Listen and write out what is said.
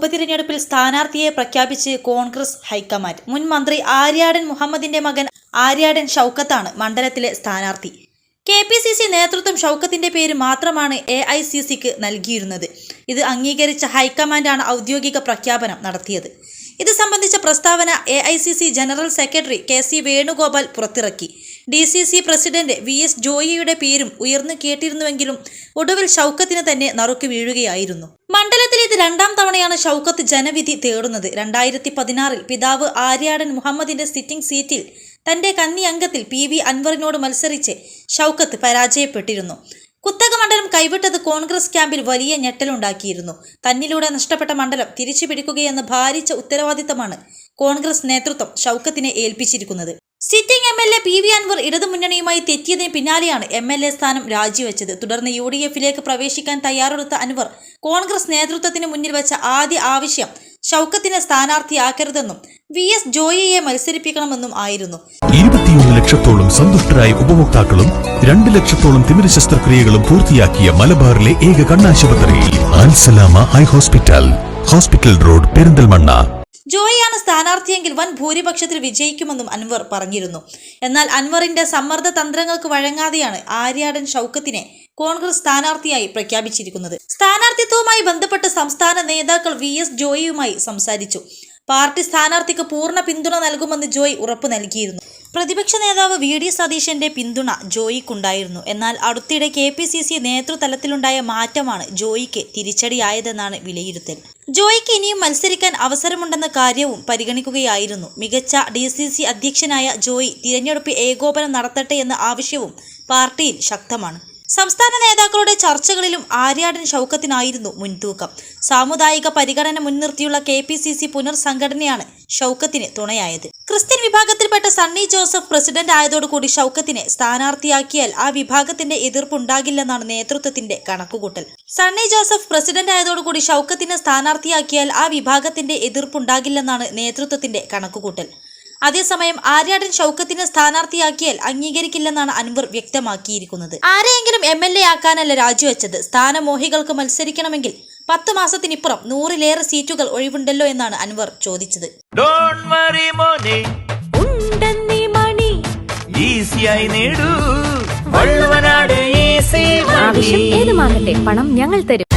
ഉപതിരഞ്ഞെടുപ്പിൽ സ്ഥാനാർത്ഥിയെ പ്രഖ്യാപിച്ച് കോൺഗ്രസ് ഹൈക്കമാൻഡ്. മുൻ മന്ത്രി ആര്യാടൻ മുഹമ്മദിന്റെ മകൻ ആര്യാടൻ ഷൗക്കത്താണ് മണ്ഡലത്തിലെ സ്ഥാനാർത്ഥി. കെ പി സി സി നേതൃത്വം ഷൗക്കത്തിന്റെ പേര് മാത്രമാണ് എ ഐ സി സിക്ക് നൽകിയിരുന്നത്. ഇത് അംഗീകരിച്ച ഹൈക്കമാൻഡാണ് ഔദ്യോഗിക പ്രഖ്യാപനം നടത്തിയത്. ഇത് സംബന്ധിച്ച പ്രസ്താവന A I C C general secretary K C Venugopal പുറത്തിറക്കി. D C C president V S ജോയിയുടെ പേരും ഉയർന്നു കേട്ടിരുന്നുവെങ്കിലും ഒടുവിൽ ഷൗക്കത്തിന് തന്നെ നറുക്ക് വീഴുകയായിരുന്നു. രണ്ടാം തവണയാണ് ഷൗക്കത്ത് ജനവിധി തേടുന്നത്. രണ്ടായിരത്തി പതിനാറിൽ പിതാവ് ആര്യാടൻ മുഹമ്മദിന്റെ സിറ്റിംഗ് സീറ്റിൽ തന്റെ കന്നി അംഗത്തിൽ പി വി അൻവറിനോട് മത്സരിച്ച് ഷൗക്കത്ത് പരാജയപ്പെട്ടിരുന്നു. കുത്തക മണ്ഡലം കൈവിട്ടത് കോൺഗ്രസ് ക്യാമ്പിൽ വലിയ ഞെട്ടലുണ്ടാക്കിയിരുന്നു. തന്നിലൂടെ നഷ്ടപ്പെട്ട മണ്ഡലം തിരിച്ചു പിടിക്കുകയെന്ന ഭാരിച്ച ഉത്തരവാദിത്തമാണ് കോൺഗ്രസ് നേതൃത്വം ഷൗക്കത്തിനെ ഏൽപ്പിച്ചിരിക്കുന്നത്. Sitting M L A P V Anvar ഇടതുമുന്നണിയുമായി തെറ്റിയതിന് പിന്നാലെയാണ് എം എൽ എ സ്ഥാനം രാജിവെച്ചത്. തുടർന്ന് യു ഡി എഫിലേക്ക് പ്രവേശിക്കാൻ തയ്യാറെടുത്ത അൻവർ കോൺഗ്രസ് നേതൃത്വത്തിന് മുന്നിൽ വെച്ച ആദ്യ ആവശ്യം ഷൗക്കത്തിനെ സ്ഥാനാർത്ഥിയാക്കരുതെന്നും വി എസ് ജോയിയെ മത്സരിപ്പിക്കണമെന്നും ആയിരുന്നു. ഇരുപത്തിയൊന്ന് ലക്ഷത്തോളം സന്തുഷ്ടരായ ഉപഭോക്താക്കളും രണ്ട് ലക്ഷത്തോളം തിമിര ശസ്ത്രക്രിയകളും പൂർത്തിയാക്കിയ മലബാറിലെ ഏക കണ്ണാശുപത്രി ഹോസ്പിറ്റൽ. Hospital road Perinthalmanna. ജോയിയാണ് സ്ഥാനാർത്ഥിയെങ്കിൽ വൻ ഭൂരിപക്ഷത്തിൽ വിജയിക്കുമെന്നും അൻവർ പറഞ്ഞിരുന്നു. എന്നാൽ അൻവറിന്റെ സമ്മർദ്ദ തന്ത്രങ്ങൾക്ക് വഴങ്ങാതെയാണ് ആര്യാടൻ ഷൗക്കത്തിനെ കോൺഗ്രസ് സ്ഥാനാർത്ഥിയായി പ്രഖ്യാപിച്ചിരിക്കുന്നത്. സ്ഥാനാർത്ഥിത്വവുമായി ബന്ധപ്പെട്ട് സംസ്ഥാന നേതാക്കൾ വി എസ് ജോയിയുമായി സംസാരിച്ചു. പാർട്ടി സ്ഥാനാർത്ഥിക്ക് പൂർണ പിന്തുണ നൽകുമെന്ന് ജോയ് ഉറപ്പു നൽകിയിരുന്നു. പ്രതിപക്ഷ നേതാവ് വി ഡി സതീശന്റെ പിന്തുണ ജോയിക്കുണ്ടായിരുന്നു. എന്നാൽ അടുത്തിടെ കെ പി സി സി നേതൃതലത്തിലുണ്ടായ മാറ്റമാണ് ജോയിക്ക് തിരിച്ചടിയായതെന്നാണ് വിലയിരുത്തൽ. ജോയിക്ക് ഇനിയും മത്സരിക്കാൻ അവസരമുണ്ടെന്ന കാര്യവും പരിഗണിക്കുകയായിരുന്നു. മികച്ച ഡി സി സി അധ്യക്ഷനായ ജോയി തിരഞ്ഞെടുപ്പ് ഏകോപനം നടത്തട്ടെ എന്ന ആവശ്യവും പാർട്ടിയിൽ ശക്തമാണ്. സംസ്ഥാന നേതാക്കളുടെ ചർച്ചകളിലും ആര്യാടൻ ഷൗക്കത്തിനായിരുന്നു മുൻതൂക്കം. സാമുദായിക പരിഗണന മുൻനിർത്തിയുള്ള കെ പി സി സി പുനർസംഘടനയാണ് ഷൗക്കത്തിന് തുണയായത്. ക്രിസ്ത്യൻ വിഭാഗത്തിൽപ്പെട്ട സണ്ണി ജോസഫ് പ്രസിഡന്റ് ആയതോടുകൂടി ഷൗക്കത്തിനെ സ്ഥാനാർത്ഥിയാക്കിയാൽ ആ വിഭാഗത്തിന്റെ എതിർപ്പുണ്ടാകില്ലെന്നാണ് നേതൃത്വത്തിന്റെ കണക്കുകൂട്ടൽ. സണ്ണി ജോസഫ് പ്രസിഡന്റ് ആയതോടുകൂടി ഷൗക്കത്തിനെ സ്ഥാനാർത്ഥിയാക്കിയാൽ ആ വിഭാഗത്തിന്റെ എതിർപ്പുണ്ടാകില്ലെന്നാണ് നേതൃത്വത്തിന്റെ കണക്കുകൂട്ടൽ. അതേസമയം ആര്യാടൻ ഷൗക്കത്തിനെ സ്ഥാനാർത്ഥിയാക്കിയാൽ അംഗീകരിക്കില്ലെന്നാണ് അൻവർ വ്യക്തമാക്കിയിരിക്കുന്നത്. ആരെയെങ്കിലും എം എൽ എ ആക്കാനല്ല രാജിവെച്ചത്. സ്ഥാനമോഹികൾക്ക് മത്സരിക്കണമെങ്കിൽ പത്ത് മാസത്തിനിപ്പുറം നൂറിലേറെ സീറ്റുകൾ ഒഴിവുണ്ടല്ലോ എന്നാണ് അൻവർ ചോദിച്ചത്. ഡോണ്ട് വറി മോനെ. ഉണ്ടെന്നീ മണി. ഈസിയായി നേടൂ. വള്ളുവനാട് ഈസി ആവശ്യം ഏതുമാകട്ടെ പണം ഞങ്ങൾ തരും.